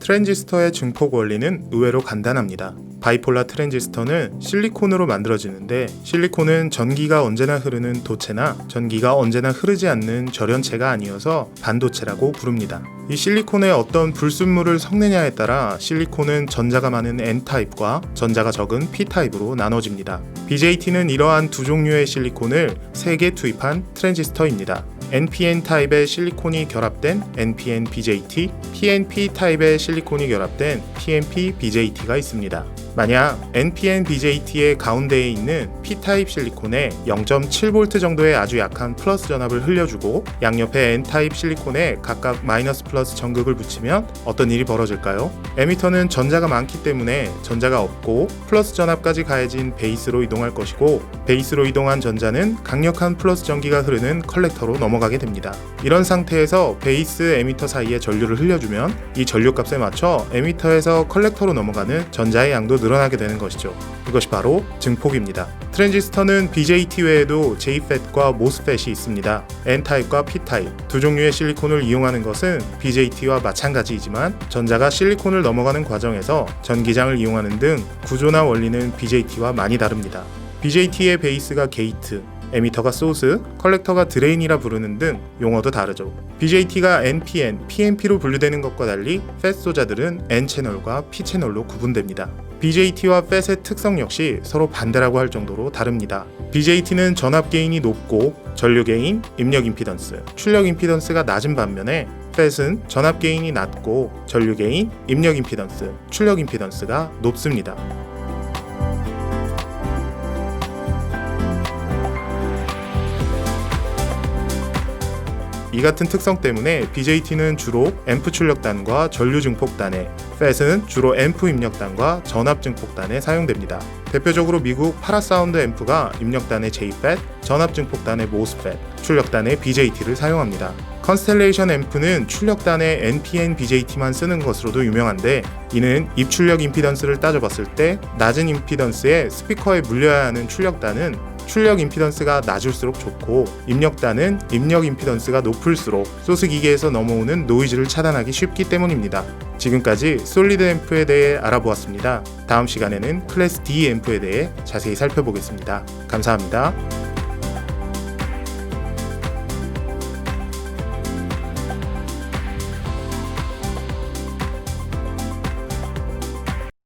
트랜지스터의 증폭 원리는 의외로 간단합니다. 바이폴라 트랜지스터는 실리콘으로 만들어지는데 실리콘은 전기가 언제나 흐르는 도체나 전기가 언제나 흐르지 않는 절연체가 아니어서 반도체라고 부릅니다. 이 실리콘에 어떤 불순물을 섞느냐에 따라 실리콘은 전자가 많은 N타입과 전자가 적은 P타입으로 나눠집니다. BJT는 이러한 두 종류의 실리콘을 3개 투입한 트랜지스터입니다. NPN 타입의 실리콘이 결합된 NPN BJT, PNP 타입의 실리콘이 결합된 PNP BJT가 있습니다. 만약 NPN BJT의 가운데에 있는 P-타입 실리콘에 0.7V 정도의 아주 약한 플러스 전압을 흘려주고 양옆에 N-타입 실리콘에 각각 마이너스 플러스 전극을 붙이면 어떤 일이 벌어질까요? 에미터는 전자가 많기 때문에 전자가 없고 플러스 전압까지 가해진 베이스로 이동할 것이고 베이스로 이동한 전자는 강력한 플러스 전기가 흐르는 컬렉터로 넘어가게 됩니다. 이런 상태에서 베이스 에미터 사이에 전류를 흘려주면 이 전류값에 맞춰 에미터에서 컬렉터로 넘어가는 전자의 양도 늘어나게 되는 것이죠. 이것이 바로 증폭입니다. 트랜지스터는 BJT 외에도 JFET과 MOSFET이 있습니다. N타입과 P타입 두 종류의 실리콘을 이용하는 것은 BJT와 마찬가지이지만 전자가 실리콘을 넘어가는 과정에서 전기장을 이용하는 등 구조나 원리는 BJT와 많이 다릅니다. BJT의 베이스가 게이트, 에미터가 소스, 컬렉터가 드레인이라 부르는 등 용어도 다르죠. BJT가 NPN, PNP로 분류되는 것과 달리 FET 소자들은 N채널과 P채널로 구분됩니다. BJT와 FET의 특성 역시 서로 반대라고 할 정도로 다릅니다. BJT는 전압 게인이 높고 전류 게인, 입력 임피던스, 출력 임피던스가 낮은 반면에 FET은 전압 게인이 낮고 전류 게인, 입력 임피던스, 출력 임피던스가 높습니다. 이 같은 특성 때문에 BJT는 주로 앰프 출력단과 전류 증폭단에, FET은 주로 앰프 입력단과 전압 증폭단에 사용됩니다. 대표적으로 미국 파라사운드 앰프가 입력단의 JFET, 전압 증폭단의 MOSFET, 출력단의 BJT를 사용합니다. 컨스텔레이션 앰프는 출력단의 NPN BJT만 쓰는 것으로도 유명한데 이는 입출력 임피던스를 따져봤을 때 낮은 임피던스에 스피커에 물려야 하는 출력단은 출력 임피던스가 낮을수록 좋고 입력단은 입력 임피던스가 높을수록 소스 기계에서 넘어오는 노이즈를 차단하기 쉽기 때문입니다. 지금까지 솔리드 앰프에 대해 알아보았습니다. 다음 시간에는 클래스 D 앰프에 대해 자세히 살펴보겠습니다. 감사합니다.